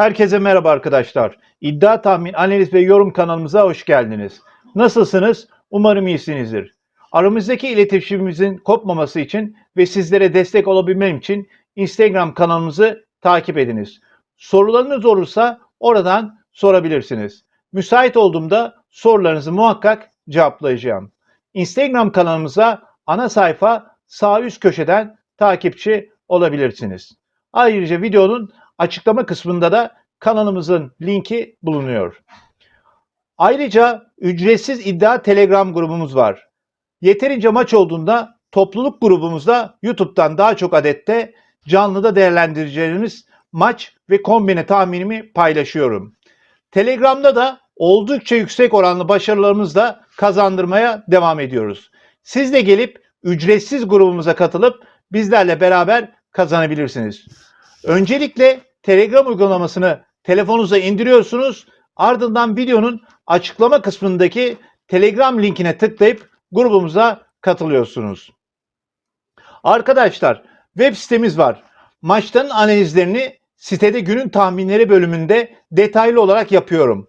Herkese merhaba arkadaşlar. İddia tahmin, analiz ve yorum kanalımıza hoş geldiniz. Nasılsınız? Umarım iyisinizdir. Aramızdaki iletişimimizin kopmaması için ve sizlere destek olabilmem için Instagram kanalımızı takip ediniz. Sorularınız olursa oradan sorabilirsiniz. Müsait olduğumda sorularınızı muhakkak cevaplayacağım. Instagram kanalımıza ana sayfa sağ üst köşeden takipçi olabilirsiniz. Ayrıca videonun açıklama kısmında da kanalımızın linki bulunuyor. Ayrıca ücretsiz iddia Telegram grubumuz var. Yeterince maç olduğunda topluluk grubumuzda YouTube'dan daha çok adette canlıda değerlendireceğimiz maç ve kombine tahminimi paylaşıyorum. Telegram'da da oldukça yüksek oranlı başarılarımızla kazandırmaya devam ediyoruz. Siz de gelip ücretsiz grubumuza katılıp bizlerle beraber kazanabilirsiniz. Öncelikle Telegram uygulamasını telefonunuza indiriyorsunuz. Ardından videonun açıklama kısmındaki Telegram linkine tıklayıp grubumuza katılıyorsunuz. Arkadaşlar web sitemiz var. Maçların analizlerini sitede günün tahminleri bölümünde detaylı olarak yapıyorum.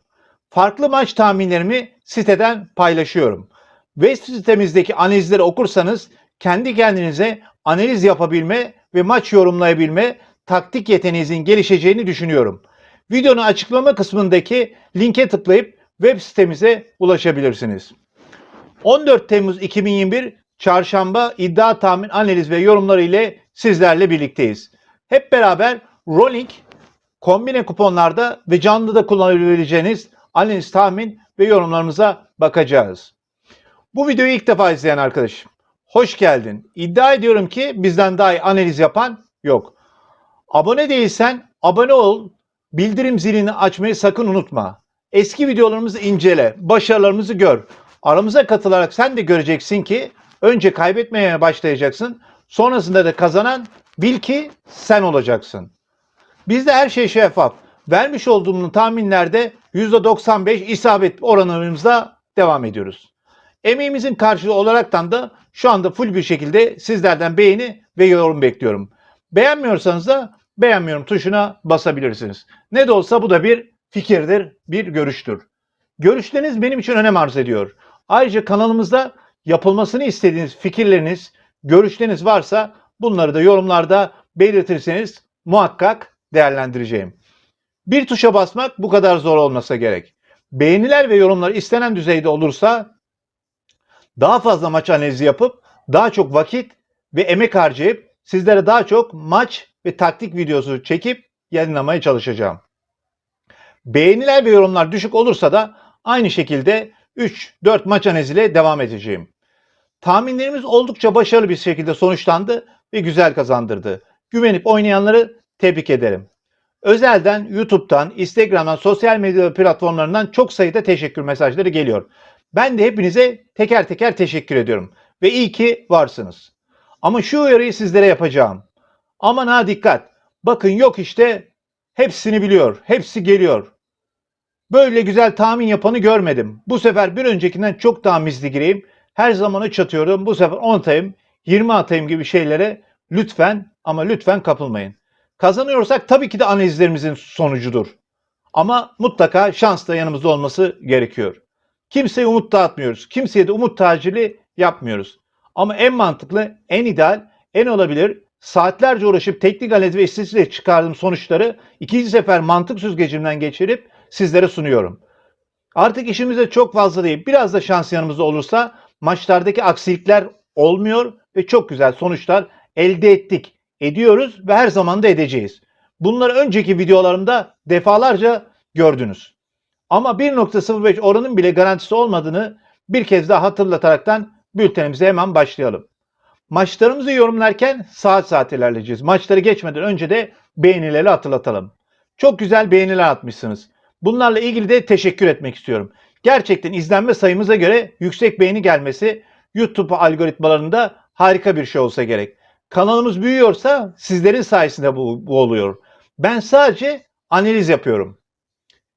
Farklı maç tahminlerimi siteden paylaşıyorum. Web sitemizdeki analizleri okursanız kendi kendinize analiz yapabilme ve maç yorumlayabilme taktik yeteneğinizin gelişeceğini düşünüyorum. Videonun açıklama kısmındaki linke tıklayıp web sitemize ulaşabilirsiniz. 14 Temmuz 2021 Çarşamba iddia tahmin analiz ve yorumları ile sizlerle birlikteyiz. Hep beraber Rolling kombine kuponlarda ve canlıda kullanabileceğiniz analiz tahmin ve yorumlarımıza bakacağız. Bu videoyu ilk defa izleyen arkadaşım. Hoş geldin. İddia ediyorum ki bizden daha iyi analiz yapan yok. Abone değilsen abone ol. Bildirim zilini açmayı sakın unutma. Eski videolarımızı incele. Başarılarımızı gör. Aramıza katılarak sen de göreceksin ki önce kaybetmeye başlayacaksın. Sonrasında da kazanan bil ki sen olacaksın. Bizde her şey şeffaf. Vermiş olduğumuz tahminlerde %95 isabet oranlarımızla devam ediyoruz. Emeğimizin karşılığı olaraktan da şu anda full bir şekilde sizlerden beğeni ve yorum bekliyorum. Beğenmiyorsanız da beğenmiyorum tuşuna basabilirsiniz. Ne de olsa bu da bir fikirdir, bir görüştür. Görüşleriniz benim için önem arz ediyor. Ayrıca kanalımızda yapılmasını istediğiniz fikirleriniz, görüşleriniz varsa bunları da yorumlarda belirtirseniz muhakkak değerlendireceğim. Bir tuşa basmak bu kadar zor olmasa gerek. Beğeniler ve yorumlar istenen düzeyde olursa daha fazla maç analizi yapıp daha çok vakit ve emek harcayıp sizlere daha çok maç ve taktik videosu çekip yayınlamaya çalışacağım. Beğeniler ve yorumlar düşük olursa da aynı şekilde 3-4 maç analiziyle devam edeceğim. Tahminlerimiz oldukça başarılı bir şekilde sonuçlandı ve güzel kazandırdı. Güvenip oynayanları tebrik ederim. Özelden YouTube'dan, Instagram'dan, sosyal medya platformlarından çok sayıda teşekkür mesajları geliyor. Ben de hepinize teker teker teşekkür ediyorum. Ve iyi ki varsınız. Ama şu uyarıyı sizlere yapacağım. Aman ha dikkat. Bakın yok işte hepsini biliyor. Hepsi geliyor. Böyle güzel tahmin yapanı görmedim. Bu sefer bir öncekinden çok daha misli gireyim. Her zaman üç atıyorum. Bu sefer 10 atayım, 20 atayım gibi şeylere lütfen ama lütfen kapılmayın. Kazanıyorsak tabii ki de analizlerimizin sonucudur. Ama mutlaka şans da yanımızda olması gerekiyor. Kimseye umut dağıtmıyoruz. Kimseye de umut tacili yapmıyoruz. Ama en mantıklı, en ideal, en olabilir saatlerce uğraşıp teknik analiz ve istatistikle çıkardığım sonuçları ikinci sefer mantık süzgecimden geçirip sizlere sunuyorum. Artık işimizde çok fazla değil. Biraz da şans yanımızda olursa maçlardaki aksilikler olmuyor ve çok güzel sonuçlar elde ettik. Ediyoruz ve her zaman da edeceğiz. Bunları önceki videolarımda defalarca gördünüz. Ama 1.05 oranın bile garantisi olmadığını bir kez daha hatırlataraktan bültenimize hemen başlayalım. Maçlarımızı yorumlarken saat saat ilerleyeceğiz. Maçları geçmeden önce de beğenileri hatırlatalım. Çok güzel beğeniler atmışsınız. Bunlarla ilgili de teşekkür etmek istiyorum. Gerçekten izlenme sayımıza göre yüksek beğeni gelmesi YouTube algoritmalarında harika bir şey olsa gerek. Kanalımız büyüyorsa sizlerin sayesinde bu, bu oluyor. Ben sadece analiz yapıyorum.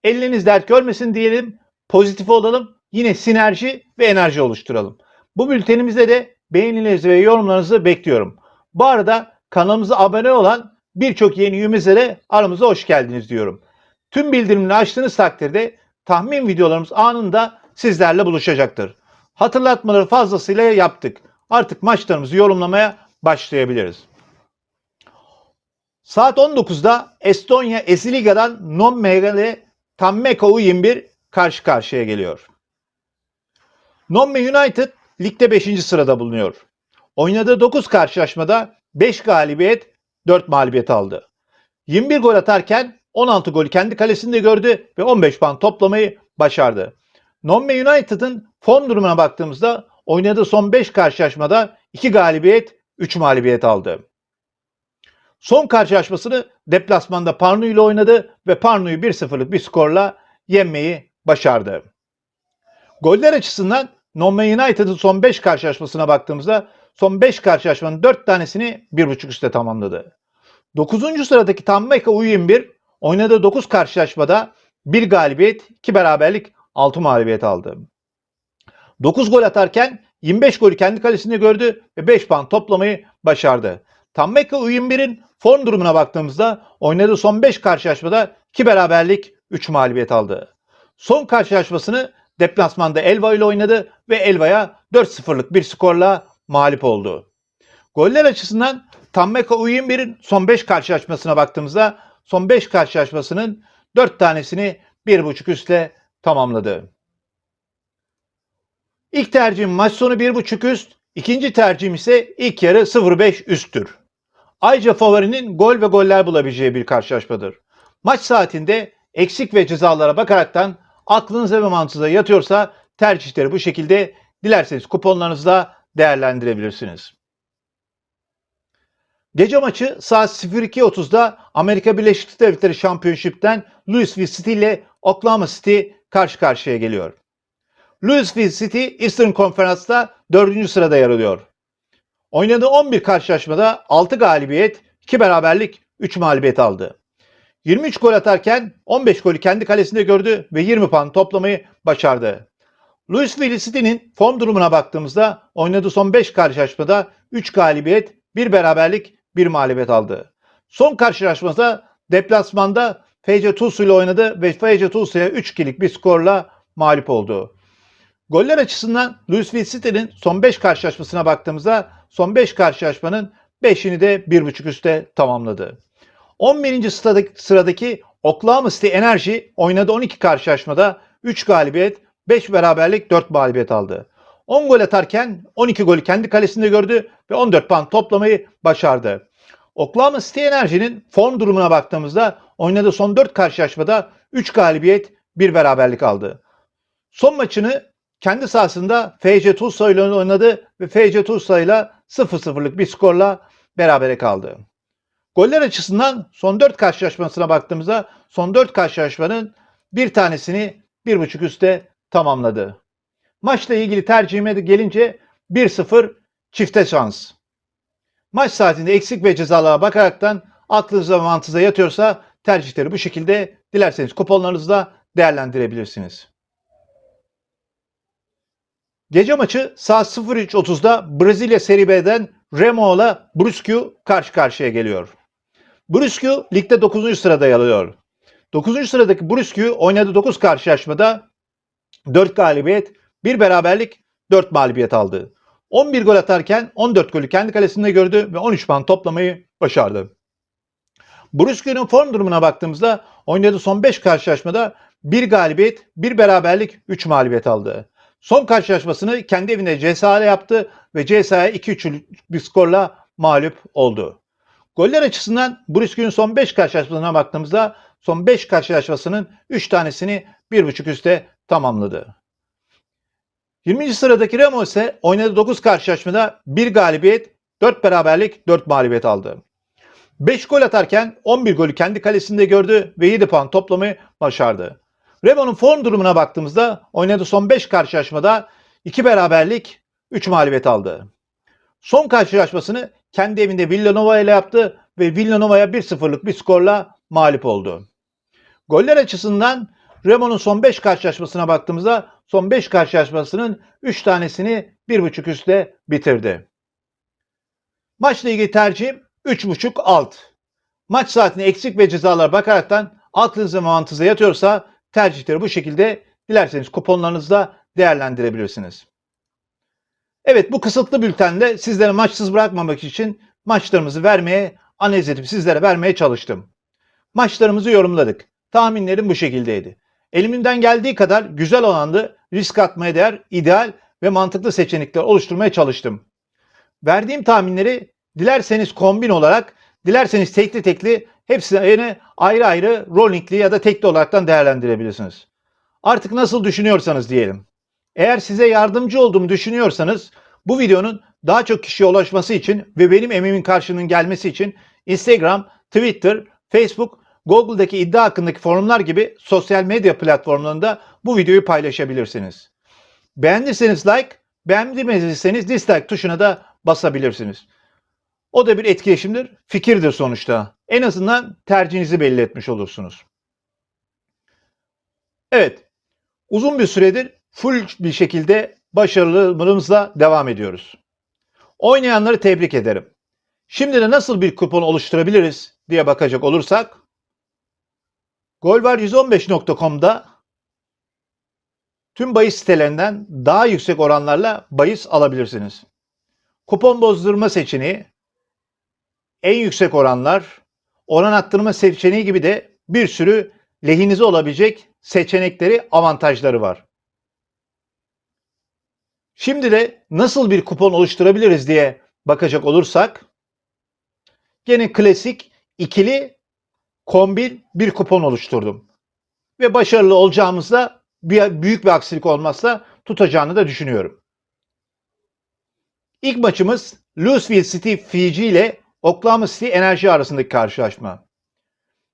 Elleriniz dert görmesin diyelim, pozitif olalım, yine sinerji ve enerji oluşturalım. Bu bültenimizde de beğenilerinizi ve yorumlarınızı bekliyorum. Bu arada kanalımıza abone olan birçok yeni üyemize de aramıza hoş geldiniz diyorum. Tüm bildirimleri açtığınız takdirde tahmin videolarımız anında sizlerle buluşacaktır. Hatırlatmaları fazlasıyla yaptık. Artık maçlarımızı yorumlamaya başlayabiliriz. Saat 19'da Estonya Esiliga'dan Nomme ile Tammeka U21 karşı karşıya geliyor. Nomme United ligde 5. sırada bulunuyor. Oynadığı 9 karşılaşmada 5 galibiyet, 4 mağlubiyet aldı. 21 gol atarken 16 golü kendi kalesinde gördü ve 15 puan toplamayı başardı. Nomme United'ın form durumuna baktığımızda oynadığı son 5 karşılaşmada 2 galibiyet, 3 mağlubiyet aldı. Son karşılaşmasını deplasmanda Parnu ile oynadı ve Parnu'yu 1-0'lık bir skorla yenmeyi başardı. Goller açısından Nomme United'ın son 5 karşılaşmasına baktığımızda son 5 karşılaşmanın 4 tanesini 1.5 üstte tamamladı. 9. sıradaki Tammeka U21 oynadığı 9 karşılaşmada 1 galibiyet, 2 beraberlik, 6 mağlubiyet aldı. 9 gol atarken 25 golü kendi kalesinde gördü ve 5 puan toplamayı başardı. Tammeka U21'in form durumuna baktığımızda oynadığı son 5 karşılaşmada 2 beraberlik, 3 mağlubiyet aldı. Son karşılaşmasını deplasmanda Elva ile oynadı ve Elva'ya 4-0'lık bir skorla mağlup oldu. Goller açısından Tammeka U21'in son 5 karşılaşmasına baktığımızda son 5 karşılaşmasının 4 tanesini 1.5 üstle tamamladı. İlk tercihim maç sonu 1.5 üst, ikinci tercihim ise ilk yarı 0.5 üsttür. Ayrıca favorinin gol ve goller bulabileceği bir karşılaşmadır. Maç saatinde eksik ve cezalara bakaraktan aklınıza ve mantığınıza yatıyorsa tercihleri bu şekilde dilerseniz kuponlarınızda değerlendirebilirsiniz. Gece maçı saat 02.30'da Amerika Birleşik Devletleri Şampiyonşip'ten Louisville City ile Oklahoma City karşı karşıya geliyor. Louisville City Eastern Conference'da 4. sırada yer alıyor. Oynadığı 11 karşılaşmada 6 galibiyet, 2 beraberlik, 3 mağlubiyet aldı. 23 gol atarken 15 golü kendi kalesinde gördü ve 20 puan toplamayı başardı. Louisville City'nin form durumuna baktığımızda oynadığı son 5 karşılaşmada 3 galibiyet, 1 beraberlik, 1 mağlubiyet aldı. Son karşılaşmada deplasmanda FC Tulsa ile oynadı ve FC Tulsa'ya 3-2'lik bir skorla mağlup oldu. Goller açısından Louisville City'nin son 5 karşılaşmasına baktığımızda son 5 karşılaşmanın 5'ini de 1.5 üstte tamamladı. 11. sıradaki, sıradaki Oklahoma City Energy oynadığı 12 karşılaşmada 3 galibiyet, 5 beraberlik, 4 mağlubiyet aldı. 10 gol atarken 12 golü kendi kalesinde gördü ve 14 puan toplamayı başardı. Oklahoma City Energy'nin form durumuna baktığımızda oynadığı son 4 karşılaşmada 3 galibiyet, 1 beraberlik aldı. Son maçını kendi sahasında FC Tulsa ile oynadı ve FC Tulsa ile 0-0'lık bir skorla berabere kaldı. Goller açısından son 4 karşılaşmasına baktığımızda son 4 karşılaşmanın bir tanesini 1.5 üstte tamamladı. Maçla ilgili tercihime de gelince 1-0 çifte şans. Maç saatinde eksik ve cezalara bakaraktan aklınıza mantığınıza yatıyorsa tercihleri bu şekilde dilerseniz kuponlarınızda değerlendirebilirsiniz. Gece maçı saat 03.30'da Brezilya Serie B'den Remo ile Brusque karşı karşıya geliyor. Brusque ligde 9. sırada yer alıyor. 9. sıradaki Brusque oynadığı 9 karşılaşmada 4 galibiyet, 1 beraberlik, 4 mağlubiyet aldı. 11 gol atarken 14 golü kendi kalesinde gördü ve 13 puan toplamayı başardı. Brusque'nin form durumuna baktığımızda oynadığı son 5 karşılaşmada 1 galibiyet, 1 beraberlik, 3 mağlubiyet aldı. Son karşılaşmasını kendi evinde CSA ile yaptı ve CSA'ya 2-3 bir skorla mağlup oldu. Goller açısından Brusque'nin son 5 karşılaşmasına baktığımızda son 5 karşılaşmasının 3 tanesini 1.5 üstte tamamladı. 20. sıradaki Remo ise oynadığı 9 karşılaşmada 1 galibiyet, 4 beraberlik, 4 mağlubiyet aldı. 5 gol atarken 11 golü kendi kalesinde gördü ve 7 puan toplamayı başardı. Remo'nun form durumuna baktığımızda oynadığı son 5 karşılaşmada 2 beraberlik, 3 mağlubiyet aldı. Son karşılaşmasını kendi evinde Villanova ile yaptı ve Villanova'ya 1-0'lık bir skorla mağlup oldu. Goller açısından Remo'nun son 5 karşılaşmasına baktığımızda son 5 karşılaşmasının 3 tanesini 1.5 üstte bitirdi. Maçla ilgili tercihim 3.5 alt. Maç saatine eksik ve cezalar bakaraktan aklınıza mantığınıza yatıyorsa tercihleri bu şekilde dilerseniz kuponlarınızda değerlendirebilirsiniz. Evet bu kısıtlı bültende sizlere maçsız bırakmamak için maçlarımızı vermeye, analiz edip sizlere vermeye çalıştım. Maçlarımızı yorumladık. Tahminlerim bu şekildeydi. Elimden geldiği kadar güzel olanlı, risk atmaya değer, ideal ve mantıklı seçenekler oluşturmaya çalıştım. Verdiğim tahminleri dilerseniz kombin olarak, dilerseniz tekli tekli hepsini ayrı ayrı rollingli ya da tekli olaraktan değerlendirebilirsiniz. Artık nasıl düşünüyorsanız diyelim. Eğer size yardımcı olduğumu düşünüyorsanız bu videonun daha çok kişiye ulaşması için ve benim emeğimin karşılığının gelmesi için Instagram, Twitter, Facebook, Google'daki iddia hakkındaki forumlar gibi sosyal medya platformlarında bu videoyu paylaşabilirsiniz. Beğendiyseniz like, beğenmediyseniz dislike tuşuna da basabilirsiniz. O da bir etkileşimdir, fikirdir sonuçta. En azından tercihinizi belli etmiş olursunuz. Evet, uzun bir süredir full bir şekilde başarılarımızla devam ediyoruz. Oynayanları tebrik ederim. Şimdi de nasıl bir kupon oluşturabiliriz diye bakacak olursak golvar115.com'da tüm bahis sitelerinden daha yüksek oranlarla bahis alabilirsiniz. Kupon bozdurma seçeneği, en yüksek oranlar, oran arttırma seçeneği gibi de bir sürü lehinize olabilecek seçenekleri, avantajları var. Şimdi de nasıl bir kupon oluşturabiliriz diye bakacak olursak gene klasik ikili kombin bir kupon oluşturdum. Ve başarılı olacağımızda büyük bir aksilik olmazsa tutacağını da düşünüyorum. İlk maçımız Louisville City Fiji ile Oklahoma City Enerji arasındaki karşılaşma.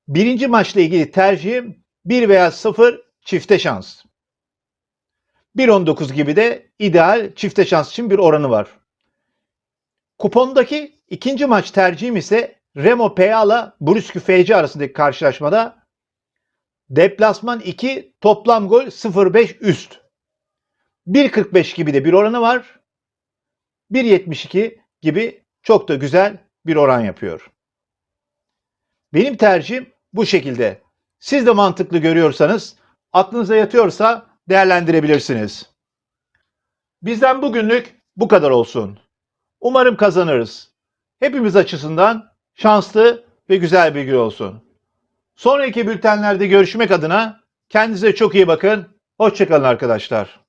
Birinci maçla ilgili tercihim 1 veya 0 çifte şans. 1.19 gibi de ideal çifte şans için bir oranı var. Kupondaki ikinci maç tercihim ise Remo PA ile Brüskü FC arasındaki karşılaşmada deplasman 2 toplam gol 0.5 üst. 1.45 gibi de bir oranı var. 1.72 gibi çok da güzel bir oran yapıyor. Benim tercihim bu şekilde. Siz de mantıklı görüyorsanız, aklınıza yatıyorsa değerlendirebilirsiniz. Bizden bugünlük bu kadar olsun. Umarım kazanırız. Hepimiz açısından şanslı ve güzel bir gün olsun. Sonraki bültenlerde görüşmek adına kendinize çok iyi bakın. Hoşçakalın arkadaşlar.